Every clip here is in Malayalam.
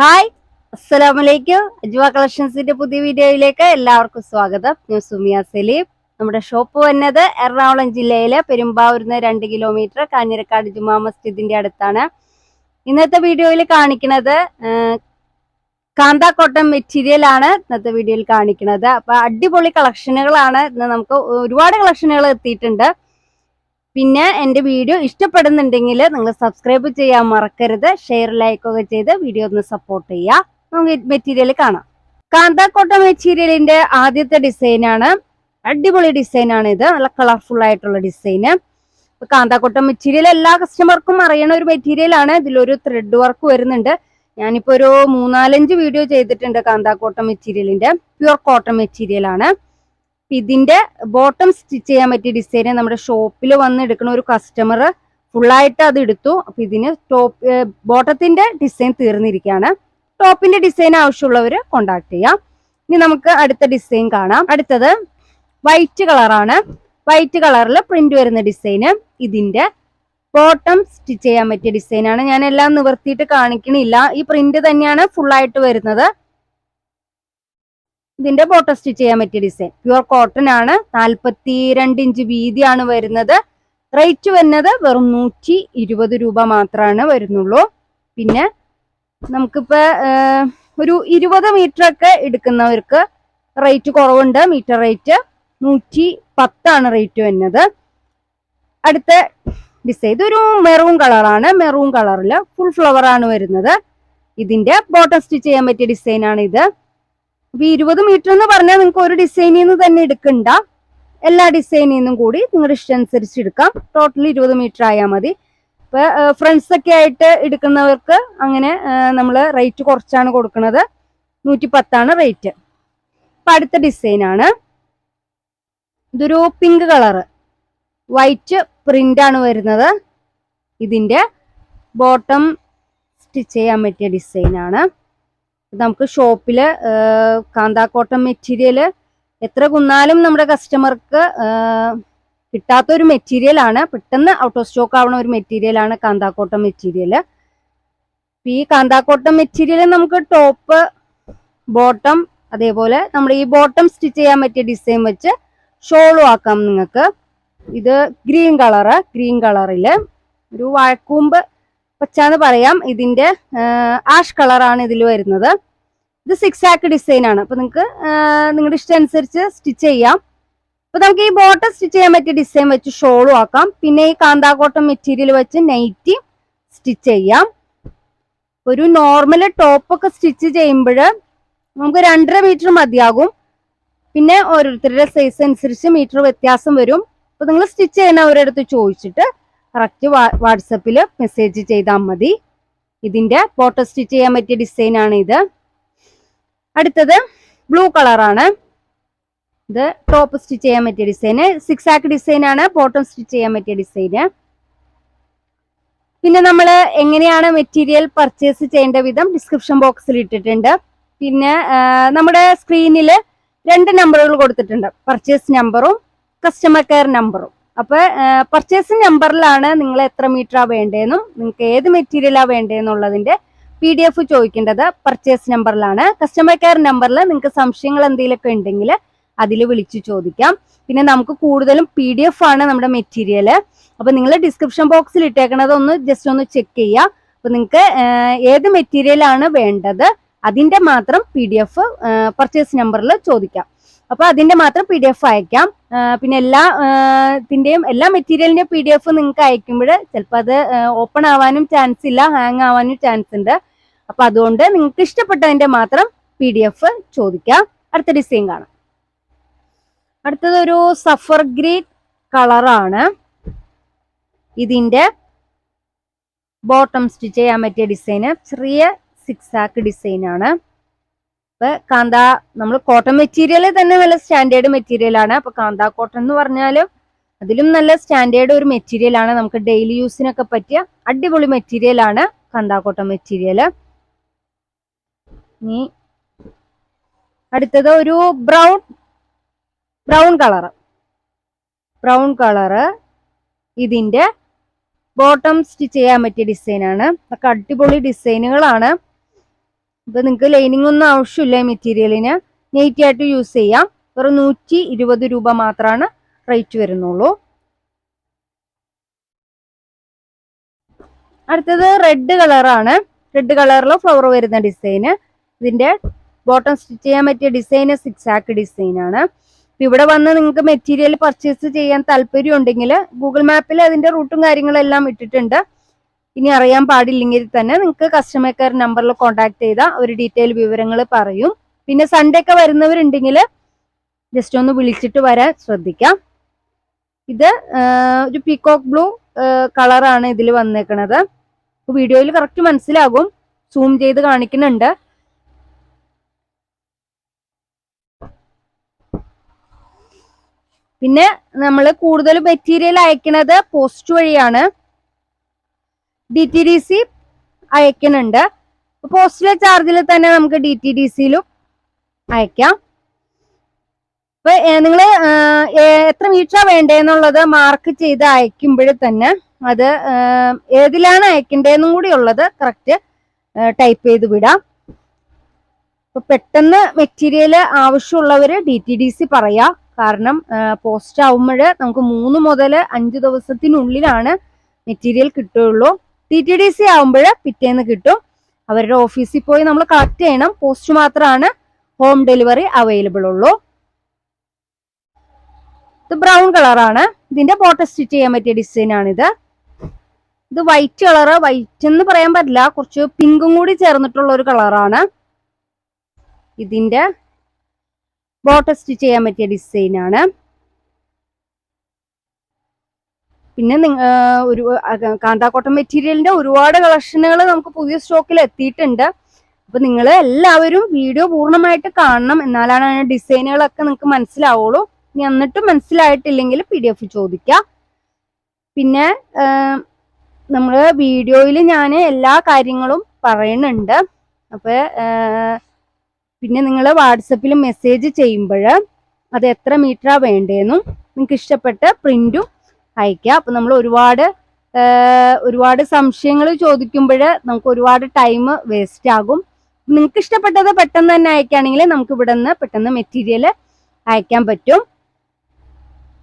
ഹായ് അസ്സലാമലൈക്കും അജ്വ കളക്ഷൻസിന്റെ പുതിയ വീഡിയോയിലേക്ക് എല്ലാവർക്കും സ്വാഗതം. ഞാൻ സുമിയ സലീം. നമ്മുടെ ഷോപ്പ് വന്നത് എറണാകുളം ജില്ലയിലെ പെരുമ്പാവൂരിന്ന് രണ്ട് കിലോമീറ്റർ കാഞ്ഞിരക്കാട് ജുമാ മസ്ജിദിന്റെ അടുത്താണ്. ഇന്നത്തെ വീഡിയോയിൽ കാണിക്കുന്നത് കാന്താക്കോട്ടം മെറ്റീരിയൽ ആണ് ഇന്നത്തെ വീഡിയോയിൽ കാണിക്കുന്നത്. അപ്പൊ അടിപൊളി കളക്ഷനുകളാണ് ഇന്ന് നമുക്ക് ഒരുപാട് കളക്ഷനുകൾ എത്തിയിട്ടുണ്ട്. പിന്നെ എന്റെ വീഡിയോ ഇഷ്ടപ്പെടുന്നുണ്ടെങ്കിൽ നിങ്ങൾ സബ്സ്ക്രൈബ് ചെയ്യാൻ മറക്കരുത് ഷെയർ ലൈക്ക് ഒക്കെ ചെയ്ത് വീഡിയോ ഒന്ന് സപ്പോർട്ട് ചെയ്യുക. നമുക്ക് മെറ്റീരിയൽ കാണാം. കാന്താക്കോട്ട മെറ്റീരിയലിന്റെ ആദ്യത്തെ ഡിസൈൻ ആണ്. അടിപൊളി ഡിസൈൻ ആണ് ഇത്. നല്ല കളർഫുൾ ആയിട്ടുള്ള ഡിസൈന് കാന്താക്കോട്ട മെറ്റീരിയൽ എല്ലാ കസ്റ്റമർക്കും അറിയണ ഒരു മെറ്റീരിയൽ ആണ്. ഇതിലൊരു ത്രെഡ് വർക്ക് വരുന്നുണ്ട്. ഞാനിപ്പോ ഒരു മൂന്നാലഞ്ച് വീഡിയോ ചെയ്തിട്ടുണ്ട് കാന്താക്കോട്ട മെറ്റീരിയലിന്റെ പ്യുർ കോട്ടൺ മെറ്റീരിയൽ ആണ്. ഇതിന്റെ ബോട്ടം സ്റ്റിച്ച് ചെയ്യാൻ പറ്റിയ ഡിസൈൻ നമ്മുടെ ഷോപ്പിൽ വന്ന് എടുക്കുന്ന ഒരു കസ്റ്റമർ ഫുള്ളായിട്ട് അത് എടുത്തു. അപ്പൊ ഇതിന് ടോപ്പ് ബോട്ടത്തിന്റെ ഡിസൈൻ തീർന്നിരിക്കുകയാണ്. ടോപ്പിന്റെ ഡിസൈൻ ആവശ്യമുള്ളവർ കോണ്ടാക്ട് ചെയ്യാം. ഇനി നമുക്ക് അടുത്ത ഡിസൈൻ കാണാം. അടുത്തത് വൈറ്റ് കളറാണ് വൈറ്റ് കളറിൽ പ്രിന്റ് വരുന്ന ഡിസൈന് ഇതിന്റെ ബോട്ടം സ്റ്റിച്ച് ചെയ്യാൻ പറ്റിയ ഡിസൈനാണ് ഞാൻ എല്ലാം നിവർത്തിയിട്ട് കാണിക്കണില്ല. ഈ പ്രിന്റ് തന്നെയാണ് ഫുള്ളായിട്ട് വരുന്നത്. ഇതിന്റെ ബോട്ടം സ്റ്റിച്ച് ചെയ്യാൻ പറ്റിയ ഡിസൈൻ പ്യുവർ കോട്ടൺ ആണ്. നാൽപ്പത്തി രണ്ട് ഇഞ്ച് വീതിയാണ് വരുന്നത്. റേറ്റ് വരുന്നത് വെറും നൂറ്റി ഇരുപത് രൂപ മാത്രമാണ് വരുന്നുള്ളൂ. പിന്നെ നമുക്കിപ്പോ ഒരു ഇരുപത് മീറ്റർ ഒക്കെ എടുക്കുന്നവർക്ക് റേറ്റ് കുറവുണ്ട്. മീറ്റർ റേറ്റ് നൂറ്റി പത്താണ് റേറ്റ് വരുന്നത്. അടുത്ത ഡിസൈൻ ഇതൊരു മെറൂൺ കളറാണ് മെറൂൺ കളറിൽ ഫുൾ ഫ്ലവർ ആണ് വരുന്നത്. ഇതിന്റെ ബോട്ടം സ്റ്റിച്ച് ചെയ്യാൻ പറ്റിയ ഡിസൈൻ ആണ് ഇത്. അപ്പൊ ഇരുപത് മീറ്റർ എന്ന് പറഞ്ഞാൽ നിങ്ങൾക്ക് ഒരു ഡിസൈനിൽ നിന്ന് തന്നെ എടുക്കണ്ട. എല്ലാ ഡിസൈനിൽ നിന്നും കൂടി നിങ്ങളുടെ ഇഷ്ടം അനുസരിച്ച് എടുക്കാം. ടോട്ടൽ ഇരുപത് മീറ്റർ ആയാൽ മതി. ഇപ്പൊ ഫ്രണ്ട്സ് ഒക്കെ ആയിട്ട് എടുക്കുന്നവർക്ക് അങ്ങനെ നമ്മൾ റേറ്റ് കുറച്ചാണ് കൊടുക്കുന്നത്. നൂറ്റി പത്താണ് റേറ്റ് ഇപ്പൊ അടുത്ത ഡിസൈൻ ആണ്. ഇതൊരു പിങ്ക് കളറ് വൈറ്റ് പ്രിന്റ് ആണ് വരുന്നത്. ഇതിന്റെ ബോട്ടം സ്റ്റിച്ച് ചെയ്യാൻ പറ്റിയ ഡിസൈൻ ആണ്. നമുക്ക് ഷോപ്പിൽ കാന്താക്കോട്ടം മെറ്റീരിയൽ എത്ര കുന്നാലും നമ്മുടെ കസ്റ്റമർക്ക് കിട്ടാത്ത ഒരു മെറ്റീരിയലാണ്. പെട്ടെന്ന് ഔട്ട് ഓഫ് സ്റ്റോക്ക് ആവുന്ന ഒരു മെറ്റീരിയലാണ് കാന്താക്കോട്ടം മെറ്റീരിയൽ ഈ കാന്താക്കോട്ടം മെറ്റീരിയൽ നമുക്ക് ടോപ്പ് ബോട്ടം അതേപോലെ നമ്മൾ ഈ ബോട്ടം സ്റ്റിച്ച് ചെയ്യാൻ പറ്റിയ ഡിസൈൻ വെച്ച് ഷോളും ആക്കാം നിങ്ങൾക്ക്. ഇത് ഗ്രീൻ കളറ് ഗ്രീൻ കളറിൽ ഒരു വാഴക്കൂമ്പ് പച്ചാന്ന് പറയാം. ഇതിന്റെ ആഷ് കളറാണ് ഇതിൽ വരുന്നത്. ഇത് സിക്സ് ആക്ക് ഡിസൈൻ ആണ്. അപ്പൊ നിങ്ങൾക്ക് നിങ്ങളുടെ ഇഷ്ടം അനുസരിച്ച് സ്റ്റിച്ച് ചെയ്യാം. അപ്പൊ നമുക്ക് ഈ ബോട്ടം സ്റ്റിച്ച് ചെയ്യാൻ പറ്റിയ ഡിസൈൻ വെച്ച് ഷോളും ആക്കാം. പിന്നെ ഈ കാന്താകോട്ടം മെറ്റീരിയൽ വെച്ച് നൈറ്റി സ്റ്റിച്ച് ചെയ്യാം. ഒരു നോർമൽ ടോപ്പൊക്കെ സ്റ്റിച്ച് ചെയ്യുമ്പോൾ നമുക്ക് രണ്ടര മീറ്റർ മതിയാകും. പിന്നെ ഓരോരുത്തരുടെ സൈസ് അനുസരിച്ച് മീറ്റർ വ്യത്യാസം വരും. അപ്പൊ നിങ്ങൾ സ്റ്റിച്ച് ചെയ്യുന്നവരുടെ അവരടുത്ത് ചോദിച്ചിട്ട് കറക്റ്റ് വാട്സപ്പിൽ മെസ്സേജ് ചെയ്താൽ മതി. ഇതിന്റെ ഫോട്ടോ സ്റ്റിച്ച് ചെയ്യാൻ പറ്റിയ ഡിസൈനാണ് ഇത്. അടുത്തത് ബ്ലൂ കളറാണ് ഇത് ടോപ്പ് സ്റ്റിച്ച് ചെയ്യാൻ പറ്റിയ ഡിസൈന് സിക്സ് ആക്ക് ഡിസൈനാണ് ബോട്ടം സ്റ്റിച്ച് ചെയ്യാൻ പറ്റിയ ഡിസൈന് പിന്നെ നമ്മൾ എങ്ങനെയാണ് മെറ്റീരിയൽ പർച്ചേസ് ചെയ്യേണ്ട വിധം ഡിസ്ക്രിപ്ഷൻ ബോക്സിൽ ഇട്ടിട്ടുണ്ട്. പിന്നെ നമ്മുടെ സ്ക്രീനിൽ രണ്ട് നമ്പറുകൾ കൊടുത്തിട്ടുണ്ട്. പർച്ചേസ് നമ്പറും കസ്റ്റമർ കെയർ നമ്പറും അപ്പൊ പർച്ചേസ് നമ്പറിലാണ് നിങ്ങൾ എത്ര മീറ്ററാ വേണ്ടതെന്നും നിങ്ങൾക്ക് ഏത് മെറ്റീരിയലാ വേണ്ടതെന്നുള്ളതിന്റെ പി ഡി എഫ് ചോദിക്കേണ്ടത് പർച്ചേസ് നമ്പറിലാണ് കസ്റ്റമർ കെയർ നമ്പറിൽ നിങ്ങൾക്ക് സംശയങ്ങൾ എന്തെങ്കിലുമൊക്കെ ഉണ്ടെങ്കിൽ അതിൽ വിളിച്ചു ചോദിക്കാം. പിന്നെ നമുക്ക് കൂടുതലും പി ഡി എഫ് ആണ് നമ്മുടെ മെറ്റീരിയൽ അപ്പൊ നിങ്ങൾ ഡിസ്ക്രിപ്ഷൻ ബോക്സിൽ ഇട്ടേക്കണത് ഒന്ന് ജസ്റ്റ് ഒന്ന് ചെക്ക് ചെയ്യുക. അപ്പൊ നിങ്ങൾക്ക് ഏത് മെറ്റീരിയൽ ആണ് വേണ്ടത്? അതിന്റെ മാത്രം പി ഡി എഫ് പർച്ചേസ് നമ്പറിൽ ചോദിക്കാം. അപ്പൊ അതിന്റെ മാത്രം പി ഡി എഫ് അയക്കാം പിന്നെ എല്ലാ ആ, ഇതിന്റെയും എല്ലാ മെറ്റീരിയലിന്റെ പി ഡി എഫ് നിങ്ങൾക്ക് അയക്കുമ്പോൾ ചിലപ്പോൾ അത് ഓപ്പൺ ആവാനും ചാൻസ് ഇല്ല ഹാങ് ആവാനും ചാൻസ് ഉണ്ട്. അപ്പൊ അതുകൊണ്ട് നിങ്ങൾക്ക് ഇഷ്ടപ്പെട്ടതിന്റെ മാത്രം പി ഡി എഫ് ചോദിക്കാം. അടുത്ത ഡിസൈൻ കാണാം. അടുത്തത് ഒരു സഫർ ഗ്രീൻ കളറാണ് ഇതിന്റെ ബോട്ടം സ്റ്റിച്ച് ചെയ്യാൻ പറ്റിയ ഡിസൈന് ചെറിയ സിക്സ് ആക്ക് ആണ് കാന്ത നമ്മൾ കോട്ടൺ മെറ്റീരിയൽ തന്നെ നല്ല സ്റ്റാൻഡേർഡ് മെറ്റീരിയൽ ആണ്. അപ്പൊ കാന്ത കോട്ടൺ എന്ന് പറഞ്ഞാലും അതിലും നല്ല സ്റ്റാൻഡേർഡ് ഒരു മെറ്റീരിയൽ ആണ് നമുക്ക് ഡെയിലി യൂസിനൊക്കെ പറ്റിയ അടിപൊളി മെറ്റീരിയൽ ആണ് കാന്ത കോട്ടൺ മെറ്റീരിയൽ ഇനി അടുത്തത് ഒരു brown brown colour brown colour ഇതിന്റെ ബോട്ടം സ്റ്റിച്ച് ചെയ്യാൻ പറ്റിയ ഡിസൈനാണ് അതൊക്കെ അടിപൊളി ഡിസൈനുകളാണ് ഇപ്പൊ നിങ്ങൾക്ക് ലൈനിങ് ഒന്നും ആവശ്യമില്ല ഈ മെറ്റീരിയലിന് നെയ്റ്റി ആയിട്ട് യൂസ് ചെയ്യാം. വെറും നൂറ്റി ഇരുപത് രൂപ മാത്രമാണ് റേറ്റ് വരുന്നുള്ളൂ. അടുത്തത് റെഡ് കളറാണ് റെഡ് കളറിൽ ഫ്ലവർ വരുന്ന ഡിസൈന് ഇതിന്റെ ബോട്ടം സ്റ്റിച്ച് ചെയ്യാൻ പറ്റിയ ഡിസൈൻ സിക്സ് ആക്ക് ഡിസൈൻ ആണ് ഇവിടെ വന്ന് നിങ്ങൾക്ക് മെറ്റീരിയൽ പർച്ചേസ് ചെയ്യാൻ താല്പര്യം ഉണ്ടെങ്കിൽ ഗൂഗിൾ മാപ്പിൽ അതിന്റെ റൂട്ടും കാര്യങ്ങളെല്ലാം ഇട്ടിട്ടുണ്ട്. ഇനി അറിയാൻ പാടില്ലെങ്കിൽ തന്നെ നിങ്ങൾക്ക് കസ്റ്റമർ കെയർ നമ്പറിൽ കോൺടാക്ട് ചെയ്താൽ അവർ ഡീറ്റെയിൽ വിവരങ്ങൾ പറയും. പിന്നെ സൺഡേ ഒക്കെ വരുന്നവരുണ്ടെങ്കിൽ ജസ്റ്റ് ഒന്ന് വിളിച്ചിട്ട് വരാൻ ശ്രദ്ധിക്കാം. ഇത് ഒരു പീകോക്ക് ബ്ലൂ കളറാണ് ഇതിൽ വന്നേക്കണത്. വീഡിയോയിൽ കറക്റ്റ് മനസ്സിലാകും. സൂം ചെയ്ത് കാണിക്കുന്നുണ്ട്. പിന്നെ നമ്മൾ കൂടുതൽ മെറ്റീരിയൽ അയക്കുന്നത് പോസ്റ്റ് വഴിയാണ്. ഡി ടി ഡി സി അയക്കുന്നുണ്ട്. പോസ്റ്റിലെ ചാർജിൽ തന്നെ നമുക്ക് ഡി ടി ഡി സിയിലും അയക്കാം. ഇപ്പൊ നിങ്ങൾ എത്ര മീറ്ററാ വേണ്ടതെന്നുള്ളത് മാർക്ക് ചെയ്ത് അയക്കുമ്പോൾ തന്നെ അത് ഏതിലാണ് അയക്കേണ്ടതെന്നും കൂടി ഉള്ളത് കറക്റ്റ് ടൈപ്പ് ചെയ്ത് വിടാം. ഇപ്പൊ പെട്ടെന്ന് മെറ്റീരിയൽ ആവശ്യമുള്ളവര് ഡി ടി ഡി സി പറയാ. കാരണം പോസ്റ്റ് ആവുമ്പോൾ നമുക്ക് മൂന്ന് മുതൽ അഞ്ച് ദിവസത്തിനുള്ളിലാണ് മെറ്റീരിയൽ കിട്ടുകയുള്ളൂ. ടി ടി ഡി സി ആകുമ്പോൾ പിറ്റേന്ന് കിട്ടും. അവരുടെ ഓഫീസിൽ പോയി നമ്മൾ കളക്ട് ചെയ്യണം. പോസ്റ്റ് മാത്രമാണ് ഹോം ഡെലിവറി അവൈലബിൾ ഉള്ളൂ. ഇത് ബ്രൗൺ കളറാണ് ഇതിന്റെ ബോട്ടം സ്റ്റിച്ച് ചെയ്യാൻ പറ്റിയ ഡിസൈൻ ഇത് വൈറ്റ് കളറ് വൈറ്റ് എന്ന് പറയാൻ പറ്റില്ല. കുറച്ച് പിങ്കും കൂടി ചേർന്നിട്ടുള്ള ഒരു കളറാണ് ഇതിന്റെ ബോട്ടം സ്റ്റിച്ച് ചെയ്യാൻ പറ്റിയ ഡിസൈൻ ആണ്. പിന്നെ ഒരു കാന്താക്കോട്ടൺ മെറ്റീരിയലിന്റെ ഒരുപാട് കളക്ഷനുകൾ നമുക്ക് പുതിയ സ്റ്റോക്കിൽ എത്തിയിട്ടുണ്ട്. അപ്പൊ നിങ്ങൾ എല്ലാവരും വീഡിയോ പൂർണമായിട്ട് കാണണം എന്നാലാണ് അതിന്റെ ഡിസൈനുകളൊക്കെ നിങ്ങൾക്ക് മനസ്സിലാവുള്ളൂ. ഇനി എന്നിട്ടും മനസ്സിലായിട്ടില്ലെങ്കിൽ പി ഡി എഫ് ചോദിക്കാം. പിന്നെ നമ്മൾ വീഡിയോയിൽ ഞാൻ എല്ലാ കാര്യങ്ങളും പറയുന്നുണ്ട്. അപ്പൊ പിന്നെ നിങ്ങൾ വാട്സപ്പിൽ മെസ്സേജ് ചെയ്യുമ്പോൾ അത് എത്ര മീറ്ററാ വേണ്ടതെന്നും നിങ്ങൾക്ക് ഇഷ്ടപ്പെട്ട പ്രിന്റും അയക്കുക അപ്പൊ നമ്മൾ ഒരുപാട് ഒരുപാട് സംശയങ്ങൾ ചോദിക്കുമ്പോൾ നമുക്ക് ഒരുപാട് ടൈം വേസ്റ്റ് ആകും. നിങ്ങൾക്ക് ഇഷ്ടപ്പെട്ടത് പെട്ടെന്ന് തന്നെ അയക്കുകയാണെങ്കിൽ നമുക്ക് ഇവിടെ നിന്ന് പെട്ടെന്ന് മെറ്റീരിയൽ അയക്കാൻ പറ്റും.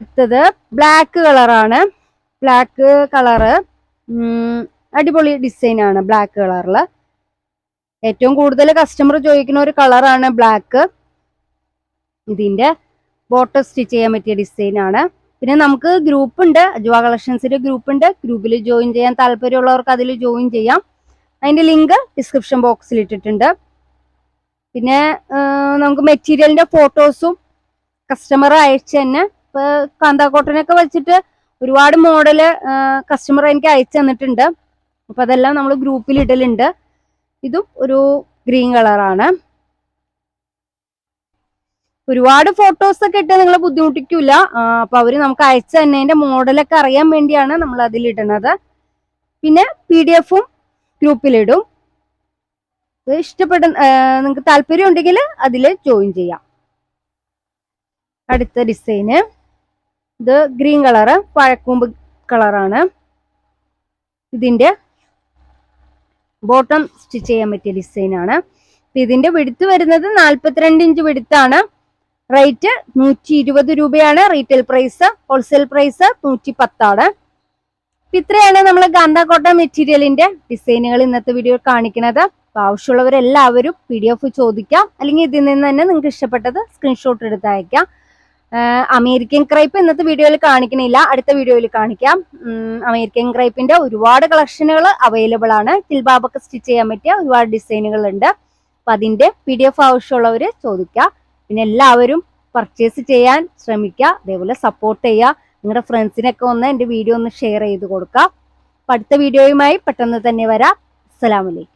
അടുത്തത് ബ്ലാക്ക് കളറാണ് ബ്ലാക്ക് കളറ് അടിപൊളി ഡിസൈനാണ് ബ്ലാക്ക് കളറിൽ ഏറ്റവും കൂടുതൽ കസ്റ്റമർ ചോദിക്കുന്ന ഒരു കളറാണ് ബ്ലാക്ക് ഇതിന്റെ ബോട്ടം സ്റ്റിച്ച് ചെയ്യാൻ പറ്റിയ ഡിസൈനാണ് പിന്നെ നമുക്ക് ഗ്രൂപ്പ് ഉണ്ട്. അജുവ കളക്ഷൻസിന്റെ ഗ്രൂപ്പ് ഉണ്ട്. ഗ്രൂപ്പിൽ ജോയിൻ ചെയ്യാൻ താല്പര്യമുള്ളവർക്ക് അതിൽ ജോയിൻ ചെയ്യാം. അതിന്റെ ലിങ്ക് ഡിസ്ക്രിപ്ഷൻ ബോക്സിൽ ഇട്ടിട്ടുണ്ട്. പിന്നെ നമുക്ക് മെറ്റീരിയലിന്റെ ഫോട്ടോസും കസ്റ്റമർ അയച്ചു തന്നെ. ഇപ്പൊ കാന്താക്കോട്ടനൊക്കെ വെച്ചിട്ട് ഒരുപാട് മോഡൽ കസ്റ്റമർ എനിക്ക് അയച്ചു തന്നിട്ടുണ്ട്. അപ്പൊ അതെല്ലാം നമ്മൾ ഗ്രൂപ്പിൽ ഇടലുണ്ട്. ഇതും ഒരു ഗ്രീൻ കളറാണ് ഒരുപാട് ഫോട്ടോസ് ഒക്കെ ഇട്ട് നിങ്ങളെ ബുദ്ധിമുട്ടിക്കൂല. അപ്പൊ അവർ നമുക്ക് അയച്ചു തന്നതിന്റെ മോഡലൊക്കെ അറിയാൻ വേണ്ടിയാണ് നമ്മൾ അതിൽ ഇടുന്നത് പിന്നെ പി ഡി എഫും ഗ്രൂപ്പിലിടും ഇത് ഇഷ്ടപ്പെടുന്ന നിങ്ങൾക്ക് താല്പര്യം ഉണ്ടെങ്കിൽ അതിൽ ജോയിൻ ചെയ്യാം. അടുത്ത ഡിസൈന് ഇത് ഗ്രീൻ കളറ് പഴക്കൂമ്പ് കളറാണ് ഇതിന്റെ ബോട്ടം സ്റ്റിച്ച് ചെയ്യാൻ പറ്റിയ ഡിസൈനാണ് ഇതിന്റെ വെടുത്ത് വരുന്നത് നാല്പത്തിരണ്ട് ഇഞ്ച് വെടുത്താണ് റേറ്റ് നൂറ്റി ഇരുപത് രൂപയാണ്. റീറ്റെയിൽ പ്രൈസ് ഹോൾസെയിൽ പ്രൈസ് നൂറ്റി പത്താണ് ഇത്രയാണ് നമ്മൾ ഗാന്ധാകോട്ട മെറ്റീരിയലിന്റെ ഡിസൈനുകൾ ഇന്നത്തെ വീഡിയോ കാണിക്കുന്നത്. ആവശ്യമുള്ളവരെല്ലാവരും പി ഡി എഫ് ചോദിക്കാം. അല്ലെങ്കിൽ ഇതിൽ നിന്ന് തന്നെ നിങ്ങൾക്ക് ഇഷ്ടപ്പെട്ടത് സ്ക്രീൻഷോട്ട് എടുത്ത് അയക്കാം. അമേരിക്കൻ ക്രൈപ്പ് ഇന്നത്തെ വീഡിയോയിൽ കാണിക്കണില്ല. അടുത്ത വീഡിയോയിൽ കാണിക്കാം. അമേരിക്കൻ ക്രൈപ്പിന്റെ ഒരുപാട് കളക്ഷനുകൾ അവൈലബിൾ ആണ്. ടിൽബാബൊക്കെ സ്റ്റിച്ച് ചെയ്യാൻ പറ്റിയ ഒരുപാട് ഡിസൈനുകൾ ഉണ്ട് അപ്പൊ അതിന്റെ പി ഡി എഫ് ആവശ്യമുള്ളവർ ചോദിക്കുക പിന്നെ എല്ലാവരും പർച്ചേസ് ചെയ്യാൻ ശ്രമിക്കുക അതേപോലെ സപ്പോർട്ട് ചെയ്യുക. നിങ്ങളുടെ ഫ്രണ്ട്സിനൊക്കെ ഒന്ന് എന്റെ വീഡിയോ ഒന്ന് ഷെയർ ചെയ്ത് കൊടുക്കുക. അടുത്ത വീഡിയോയുമായി പെട്ടെന്ന് തന്നെ വരാം. അസ്സലാമലൈക്കും